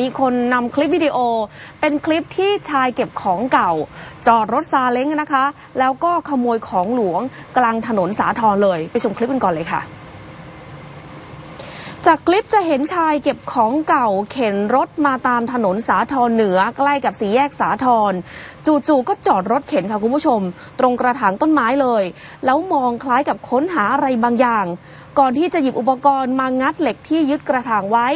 มีคนนำคลิปวิดีโอ เป็นคลิปที่ชายเก็บของเก่า จอดรถซาเล้งนะคะ แล้วก็ขโมยของหลวงกลางถนนสาทรเลย ไปชมคลิปกันก่อนเลยค่ะ จากคลิปจะเห็นชายเก็บของเก่าเข็นรถมาตามถนนสาทรเหนือใกล้กับสี่แยกสาทรจู่ๆก็จอดรถเข็นค่ะคุณผู้ชม ตรงกระถางต้นไม้เลย แล้วมองคล้ายกับค้นหาอะไรบางอย่าง ก่อนที่จะหยิบอุปกรณ์มางัดเหล็กที่ยึดกระถางไว้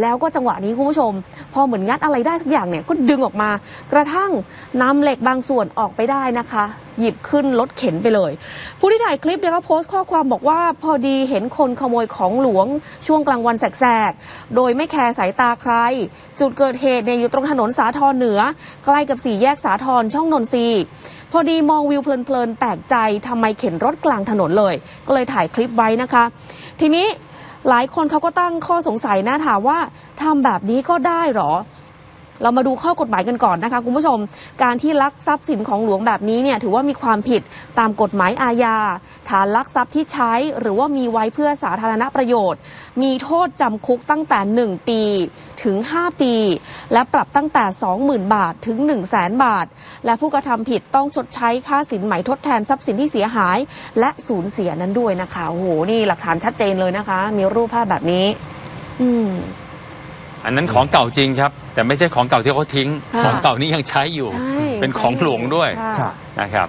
แล้วก็จังหวะนี้คุณผู้ชม พอเหมือนงัดอะไรได้สักอย่างเนี่ยก็ดึงออกมา กระทั่งนำเหล็กบางส่วนออกไปได้นะคะหยิบขึ้นรถเข็นไปเลย ผู้ที่ถ่ายคลิปเนี่ยก็โพสต์ข้อความบอกว่าพอดีเห็นคนขโมยของหลวงช่วงกลางวันแสกๆ โดยไม่แคร์สายตาใคร จุดเกิดเหตุเนี่ยอยู่ตรงถนนสาทรเหนือ ใกล้กับสี่แยกสาทรช่องนนทรีพอดีมองวิวเพลินๆแปลกใจทำไมเข็นรถกลางถนนเลย ก็เลยถ่ายคลิปไว้นะคะ ทีนี้หลายคนเขาก็ตั้งข้อสงสัยนะถามว่าทำแบบนี้ก็ได้หรอ เรามาดูข้อกฎหมายกันก่อนนะคะคุณผู้ชม การที่ลักทรัพย์สินของหลวงแบบนี้เนี่ยถือว่ามีความผิดตามกฎหมายอาญาฐานลักทรัพย์ที่ใช้หรือว่ามีไว้เพื่อสาธารณประโยชน์ มีโทษจำคุกตั้งแต่ 1 ปีถึง 5 ปี และปรับตั้งแต่ 20,000 บาทถึง 1 0 0 0 0แบาท และผู้กระทำผิดต้องชดใช้ค่าสินไหมทดแทนทรัพย์สินที่เสียหาย และสูญเสียนั้นด้วยนะคะโอ้โหนี่หลักฐานชัดเจนเลยนะคะ มีรูปภาพแบบนี้ อืม อันนั้นของเก่าจริงครับ แต่ไม่ใช่ของเก่าที่เขาทิ้ง ค่ะ ของเก่านี้ยังใช้อยู่ ใช่เป็นของหลวงด้วย ค่ะครับนะครับ